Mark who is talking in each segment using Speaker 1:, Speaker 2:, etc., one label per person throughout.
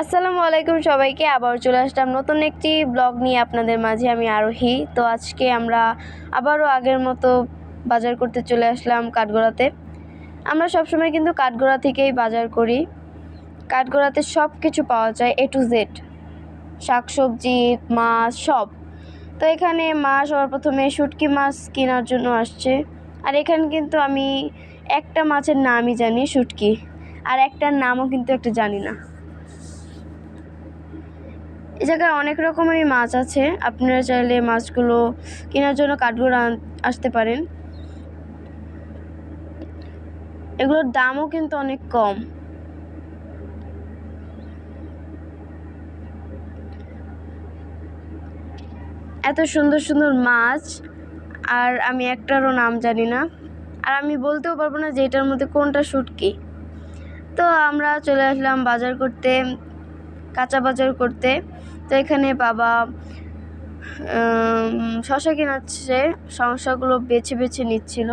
Speaker 1: আসসালামু আলাইকুম সবাইকে, আবার চলে আসলাম নতুন একটি ব্লগ নিয়ে আপনাদের মাঝে, আমি আরোহী। তো আজকে আমরা আবারও আগের মতো বাজার করতে চলে আসলাম কাঠগোড়াতে। আমরা সবসময় কিন্তু কাঠগোড়া থেকেই বাজার করি। কাঠগোড়াতে সব কিছু পাওয়া যায় এ টু জেড শাকসবজি, মাছ, সব। তো এখানে মা সবার প্রথমে শুটকি মাছ কেনার জন্য আসছে। আর এখানে কিন্তু আমি একটা মাছের নামই জানি শুটকি। আর একটার নামও কিন্তু একটা জানি না। এই জায়গায় অনেক রকমেরই মাছ আছে। আপনারা চাইলে মাছগুলো কেনার জন্য কাঠগোড়া আসতে পারেন। এগুলোর দামও কিন্তু অনেক কম। এত সুন্দর সুন্দর মাছ, আর আমি একটারও নাম জানি না। আর আমি বলতেও পারব না যে এটার মধ্যে কোনটা শুটকি। তো আমরা চলে আসলাম বাজার করতে। কাঁচা বাজার করতে। তো এখানে বাবা শশা কেনাচ্ছে, শশাগুলো বেছে বেছে নিচ্ছিল।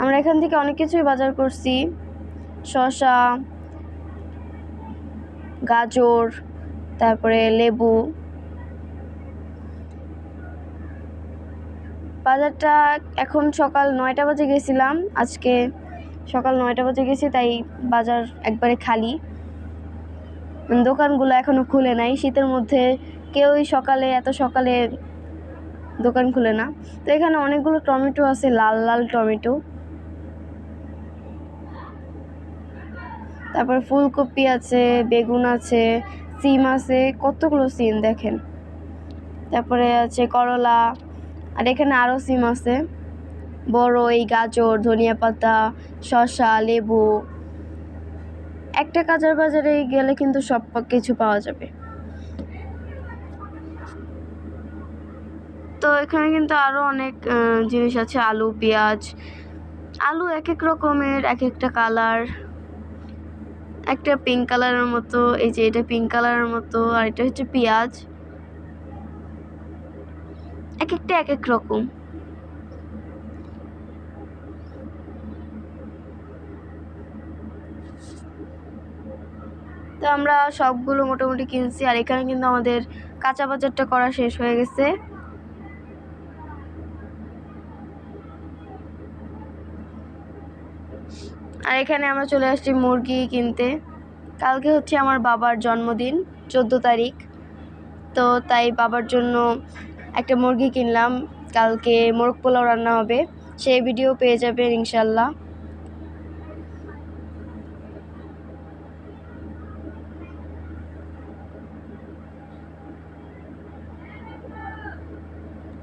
Speaker 1: আমরা এখান থেকে অনেক কিছুই বাজার করছি। শশা, গাজর, তারপরে লেবু। বাজারটা এখন সকাল নয়টা বাজে গেছিলাম। আজকে সকাল নয়টা বাজে গেছি, তাই বাজার একবারে খালি। দোকানগুলো এখনও খুলে নাই। শীতের মধ্যে কেউই সকালে, এত সকালে দোকান খুলে না। তো এখানে অনেকগুলো টমেটো আছে, লাল লাল টমেটো। তারপর ফুলকপি আছে, বেগুন আছে, সিম আছে, কতগুলো সিম দেখেন। তারপরে আছে করলা, আর এখানে আরও সিম আছে। বড় এই গাজর, ধনিয়া পাতা, শসা, লেবু। একটা কাঁচার বাজারে গেলে কিন্তু সব কিছু পাওয়া যাবে। তো এখানে কিন্তু আরও অনেক জিনিস আছে, আলু, পেঁয়াজ। আলু এক এক রকমের এক একটা কালার। একটা পিঙ্ক কালারের মতো, এই যে এটা পিঙ্ক কালারের মতো, আর এটা হচ্ছে পেঁয়াজ। এক একটা এক এক রকম। তো আমরা সবগুলো মোটামুটি কিনছি, আর এখানে কিন্তু আমাদের কাঁচা বাজারটা করা শেষ হয়ে গেছে। আর এখানে আমরা চলে আসছি মুরগি কিনতে। কালকে হচ্ছে আমার বাবার জন্মদিন, চোদ্দ তারিখ। তো তাই বাবার জন্য একটা মুরগি কিনলাম। কালকে মোরগ পোলাও রান্না হবে, সেই ভিডিও পেয়ে যাবেন ইনশাল্লাহ।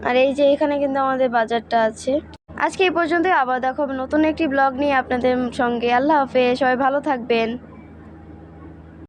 Speaker 1: আর এই যে এখানে কিন্তু আমাদের বাজারটা আছে। আজকে এই পর্যন্তই। আবার দেখো নতুন একটি ব্লগ নিয়ে আপনাদের সঙ্গে। আল্লাহ হাফেজ। সবাই ভালো থাকবেন।